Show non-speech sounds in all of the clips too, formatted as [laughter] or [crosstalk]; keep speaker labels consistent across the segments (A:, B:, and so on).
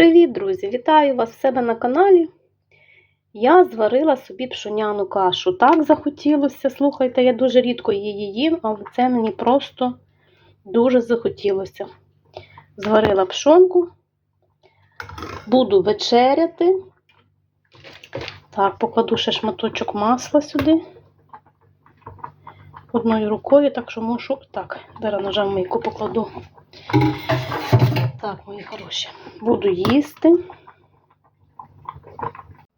A: Привіт, друзі! Вітаю вас в себе на каналі. Я зварила собі пшоняну кашу. Так захотілося. Слухайте, я дуже рідко її їм, але це мені просто дуже захотілося. Зварила пшонку, буду вечеряти. Так, покладу ще шматочок масла сюди. Одною рукою, так що мушу. Так, зараз ножем мийку покладу. Так, мої хороші, буду їсти.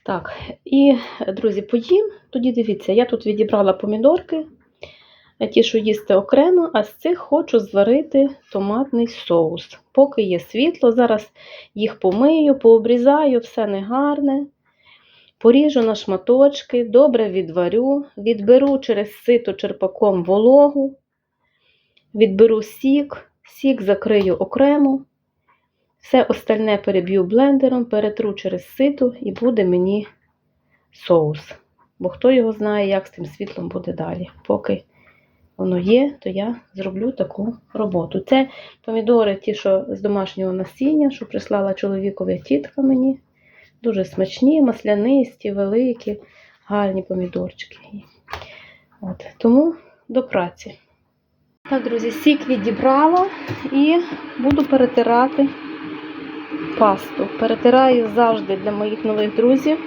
A: Так, і, друзі, поїм. Тоді дивіться, я тут відібрала помідорки, ті, що їсти окремо, а з цих хочу зварити томатний соус. Поки є світло, зараз їх помию, пообрізаю, все негарне. Поріжу на шматочки, добре відварю, відберу через сито черпаком вологу, відберу сік, сік закрию окремо. Все остальне переб'ю блендером, перетру через сито і буде мені соус. Бо хто його знає, як з тим світлом буде далі. Поки воно є, то я зроблю таку роботу. Це помідори, ті, що з домашнього насіння, що прислала чоловікові тітка мені. Дуже смачні, маслянисті, великі, гарні помідорчики. От. Тому до праці. Так, друзі, сік відібрала і буду перетирати пасту. Перетираю завжди для моїх нових друзів.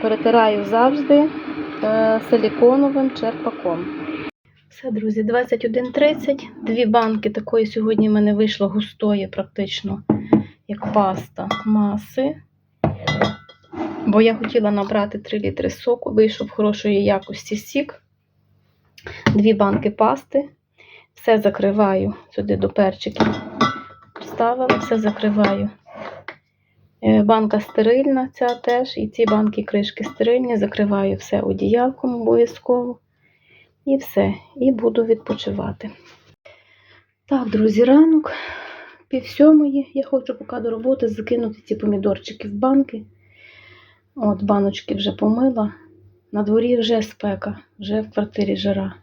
A: Перетираю завжди е, силіконовим черпаком. Все, друзі, 21.30. Дві банки такої сьогодні в мене вийшло густої, практично, як паста маси. Бо я хотіла набрати 3 літри соку, вийшов хорошої якості сік. Дві банки пасти. Все закриваю сюди до перчиків. Поставила, все закриваю. Е, Банка стерильна, ця теж, і ці банки кришки стерильні, закриваю все одіялком обов'язково. І все. І буду відпочивати. Так, друзі, ранок, пів сьомої. Я хочу поки до роботи закинути ці помідорчики в банки. От, баночки вже помила. На дворі вже спека, вже в квартирі жара.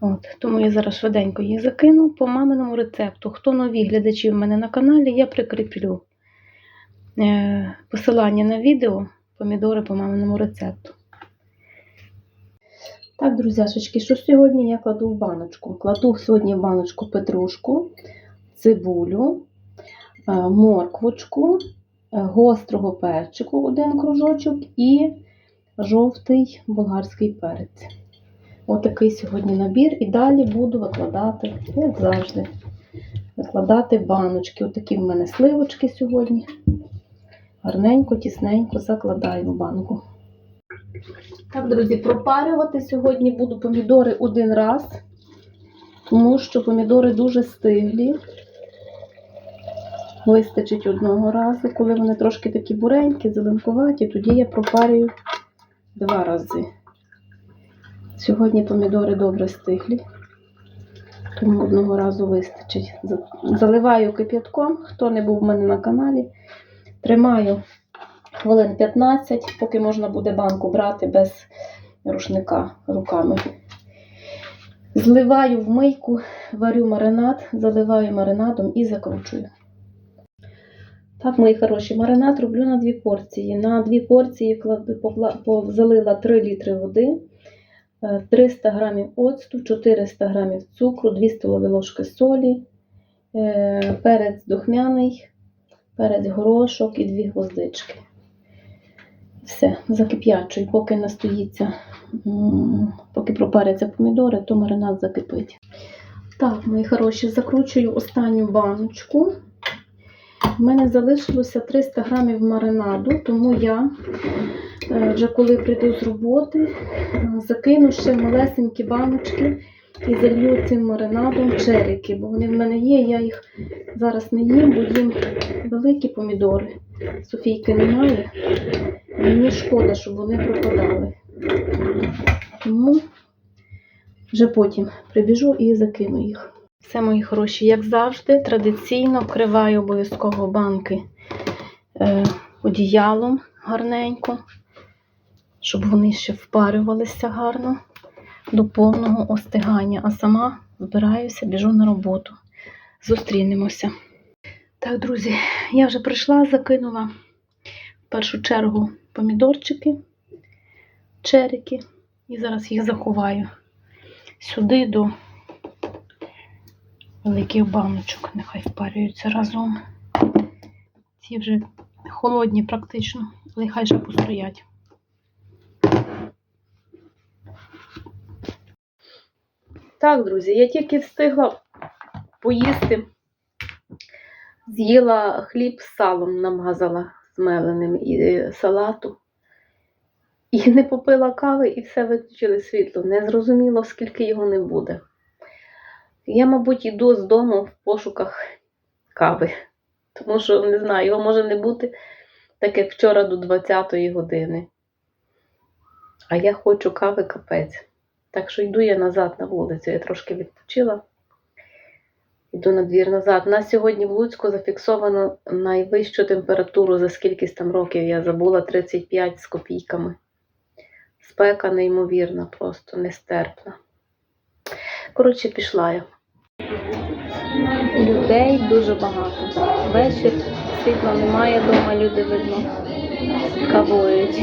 A: От, тому я зараз швиденько її закину по маминому рецепту. Хто нові глядачі в мене на каналі, я прикріплю посилання на відео помідори по маминому рецепту. Так, друзяшечки, що сьогодні я кладу в баночку? Кладу сьогодні в баночку петрушку, цибулю, е, морквочку, е, гострого перчику один кружочок і жовтий болгарський перець. Отакий сьогодні набір. І далі буду викладати, як завжди, викладати баночки. Отакі в мене сливочки сьогодні. Гарненько, тісненько закладаю в банку. Так, друзі, пропарювати сьогодні буду помідори один раз, тому що помідори дуже стиглі. Вистачить одного разу, коли вони трошки такі буренькі, зеленкуваті, тоді я пропарюю два рази. Сьогодні помідори добре стиглі, тому одного разу вистачить. Заливаю кип'ятком, хто не був в мене на каналі. Тримаю хвилин 15, поки можна буде банку брати без рушника руками. Зливаю в мийку, варю маринад, заливаю маринадом і закручую. Так, мої хороші, маринад роблю на дві порції. На дві порції залила 3 літри води. 300 грамів оцту, 400 грамів цукру, 2 столові ложки солі, е, перець духмяний, перець горошок і 2 гвоздички. Все, закип'ячую, поки настоїться, поки пропаряться помідори, то маринад закипить. Так, мої хороші, закручую останню баночку. У мене залишилося 300 грамів маринаду, тому я е, вже коли прийду з роботи, закину ще малесенькі баночки і залью цим маринадом черіки, бо вони в мене є, я їх зараз не їм, бо їм великі помідори. Софійки немає. Мені шкода, щоб вони пропадали. Тому вже потім прибіжу і закину їх. Все, мої хороші, як завжди, традиційно вкриваю обов'язково банки е, одіялом гарненько, щоб вони ще впарювалися гарно до повного остигання. А сама збираюся, біжу на роботу. Зустрінемося. Так, друзі, я вже прийшла, закинула в першу чергу помідорчики, черики, і зараз їх заховаю сюди до великих баночок, нехай впарюються разом. Ці вже холодні практично, але хай ще постоять. Так, друзі, я тільки встигла поїсти. З'їла хліб з салом, намазала змеленим і е, салату. І не попила кави, і все виключили світло. Не зрозуміло, скільки його не буде. Я, мабуть, йду з дому в пошуках кави. Тому що, не знаю, його може не бути так, як вчора до 20-ї години. А я хочу кави капець. Так що йду я назад на вулицю. Я трошки відпочила. Йду на двір назад. У нас сьогодні в Луцьку зафіксовано найвищу температуру за скількись там років. Я забула 35 з копійками. Спека неймовірна, просто нестерпна. Коротше, пішла я. Людей дуже багато. Вечір світла немає вдома, люди видно кавують.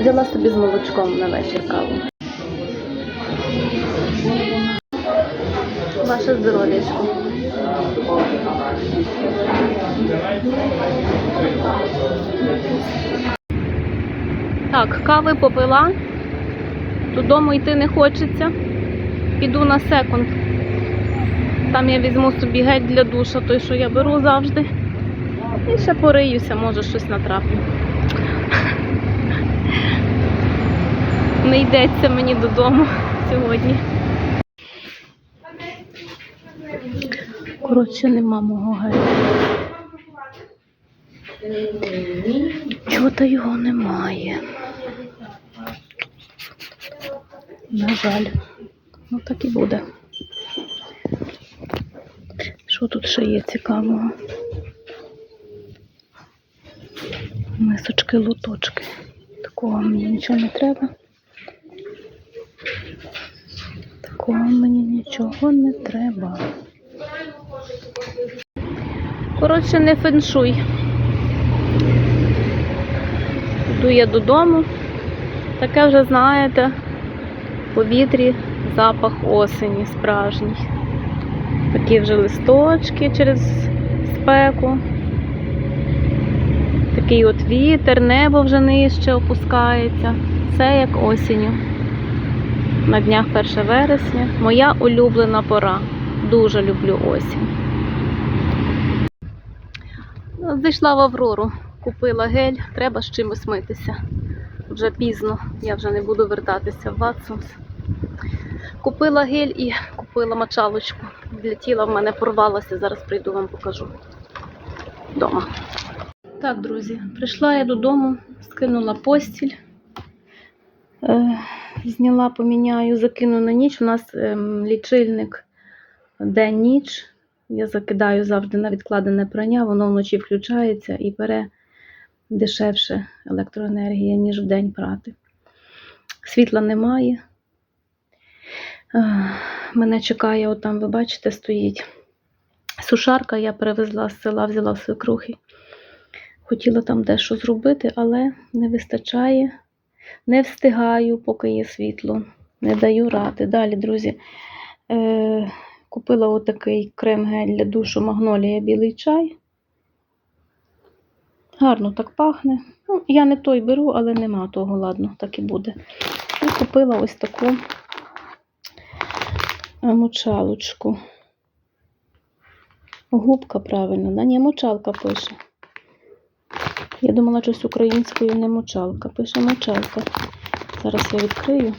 A: Взяла собі з молочком на вечір каву. Ваше здоров'ячко. Так, кави попила. Додому йти не хочеться. Піду на секунд. Там я візьму собі гель для душа, той, що я беру завжди. І ще пориюся, може щось натраплю. [laughs] Не йдеться мені додому сьогодні. Коротше, нема мого гелю. Чого-то його немає. На жаль. Ну так і буде. Що тут ще є цікавого? Мисочки, луточки. Такого мені нічого не треба. Такого мені нічого не треба. Коротше, не феншуй. Йду я додому. Таке вже, знаєте, в повітрі запах осені справжній. Такі вже листочки через спеку. Такий от вітер, небо вже нижче опускається. Все як осінню. На днях 1 вересня. Моя улюблена пора. Дуже люблю осінь. Зайшла в Аврору, купила гель, треба з чимось митися. Вже пізно, я вже не буду вертатися в Watsons. Купила гель і купила мочалочку. Для тіла в мене порвалася, зараз прийду вам покажу. Дома. Так, друзі, прийшла я додому, скинула постіль, е, зняла, поміняю, закину на ніч. У нас ем, лічильник день-ніч. Я закидаю завжди на відкладене прання, воно вночі включається і бере дешевше електроенергія, ніж вдень прати. Світла немає. Е, Мене чекає, отам, ви бачите, стоїть сушарка, я перевезла з села, взяла в свекрухи. Хотіла там дещо зробити, але не вистачає. Не встигаю, поки є світло. Не даю ради. Далі, друзі, е, купила отакий крем-гель для душу Магнолія білий чай. Гарно так пахне. Ну, я не той беру, але нема того, ладно, так і буде. І купила ось таку е, мочалочку. Губка правильно, да? Ні, мочалка пише. Я думала, щось українською не мочалка. Пише мочалка. Зараз я відкрию.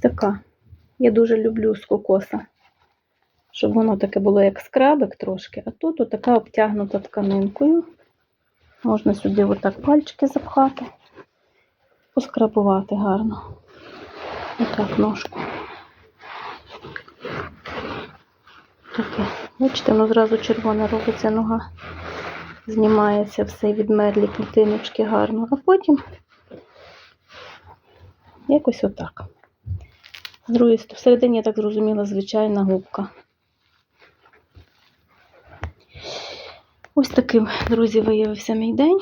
A: Така. Я дуже люблю з кокоса. Щоб воно таке було як скрабик трошки, а тут отака обтягнута тканинкою. Можна сюди отак пальчики запхати, поскрабувати гарно. Отак ножку. таке. Бачите, воно зразу червона робиться нога. Знімається все відмерлі клітиночки гарно, а потім якось отак. Другої сторони, всередині, я так зрозуміла, звичайна губка. Ось таким, друзі, виявився мій день.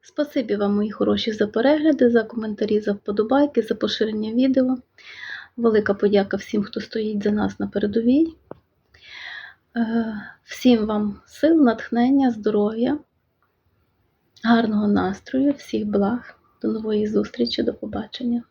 A: Спасибі вам, мої хороші, за перегляди, за коментарі, за вподобайки, за поширення відео. Велика подяка всім, хто стоїть за нас на передовій. Е, Всім вам сил, натхнення, здоров'я, гарного настрою, всіх благ. До нової зустрічі, до побачення.